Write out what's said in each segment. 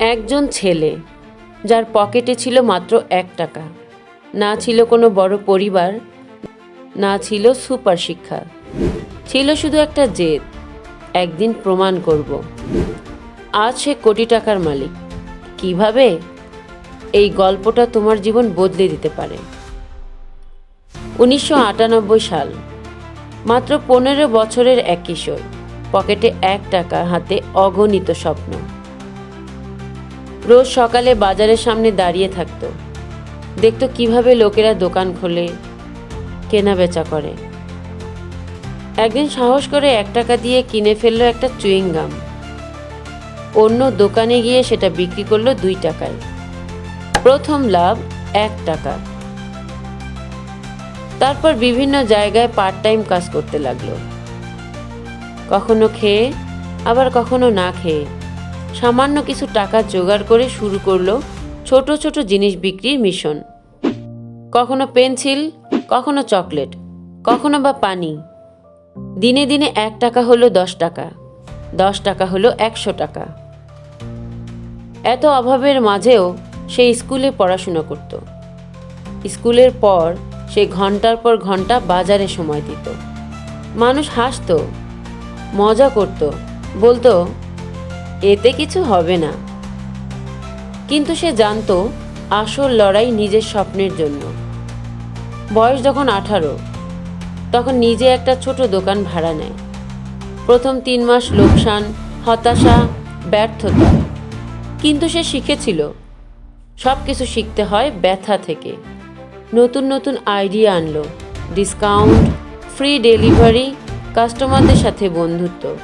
একজন ছেলে, যার পকেটে ছিল মাত্র এক টাকা। না ছিল কোনো বড় পরিবার, না ছিল সুপার শিক্ষা। ছিল শুধু একটা জেদ, একদিন প্রমাণ করব। আজ সে কোটি টাকার মালিক। কীভাবে? এই গল্পটা তোমার জীবন বদলে দিতে পারে। উনিশশো আটানব্বই সাল, মাত্র পনেরো বছরের এক কিশোর পকেটে এক টাকা, হাতে অগণিত স্বপ্ন। রোজ সকালে বাজারের সামনে দাঁড়িয়ে থাকতো। দেখতো কীভাবে লোকেরা দোকান খোলে, কেনা বেচা করে। একদিন সাহস করে এক টাকা দিয়ে কিনে ফেলল একটা চুইং গাম। অন্য দোকানে গিয়ে সেটা বিক্রি করল দুই টাকায়। প্রথম লাভ এক টাকা। তারপর বিভিন্ন জায়গায় পার্ট টাইম কাজ করতে লাগল। কখনো খেয়ে, আবার কখনো না খেয়ে। সামান্য কিছু টাকা জোগাড় করে শুরু করল ছোট ছোট জিনিস বিক্রির মিশন। কখনো পেন্সিল, কখনো চকলেট, কখনো বা পানি। দিনে দিনে এক টাকা হলো দশ টাকা দশ টাকা হলো একশো টাকা। এত অভাবের মাঝেও সে স্কুলে পড়াশোনা করত। স্কুলের পর সে ঘণ্টার পর ঘণ্টা বাজারে সময় দিত। মানুষ হাসতো, মজা করত, বলতো এতে কিছু হবে না। কিন্তু সে জানতো, আসল লড়াই নিজের স্বপ্নের জন্য। বয়স যখন আঠারো, তখন নিজে একটা ছোট দোকান ভাড়া নেয়। প্রথম তিন মাস লোকসান, হতাশা, ব্যর্থতা। কিন্তু সে শিখেছিল সব কিছু শিখতে হয় ব্যথা থেকে। নতুন নতুন আইডিয়া আনলো, ডিসকাউন্ট, ফ্রি ডেলিভারি, কাস্টমারদের সাথে বন্ধুত্ব।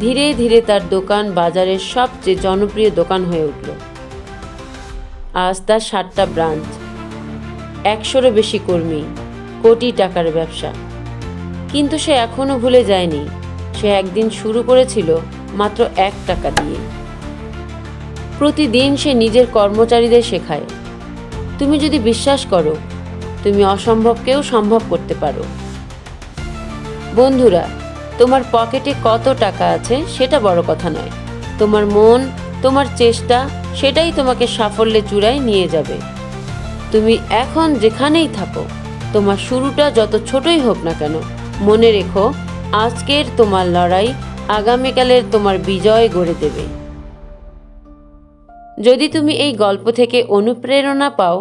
ধীরে ধীরে তার দোকান বাজারের সবচেয়ে জনপ্রিয় দোকান হয়ে উঠল। আজ তার সাতটা ব্রাঞ্চ। একশোরও বেশি কর্মী, কোটি টাকার ব্যবসা। কিন্তু সে এখনও ভুলে যায়নি, সে একদিন শুরু করেছিল মাত্র এক টাকা দিয়ে। প্রতিদিন সে নিজের কর্মচারীদের শেখায়, তুমি যদি বিশ্বাস করো, তুমি অসম্ভবকেও সম্ভব করতে পারো। বন্ধুরা তোমার পকেটে কত টাকা আছে সেটা বড় কথা নয়। তোমার মন, তোমার চেষ্টা, সেটাই তোমাকে সাফল্যে চূড়ায় নিয়ে যাবে। তুমি এখন যেখানেই থাকো, তোমার শুরুটা যত ছোটই হোক না কেন, মনে রেখো, আজকের তোমার লড়াই আগামীকালের তোমার বিজয় গড়ে দেবে। যদি তুমি এই গল্প থেকে অনুপ্রেরণা পাও,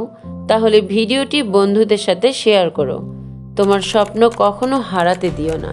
তাহলে ভিডিওটি বন্ধুদের সাথে শেয়ার করো। তোমার স্বপ্ন কখনো হারাতে দিও না।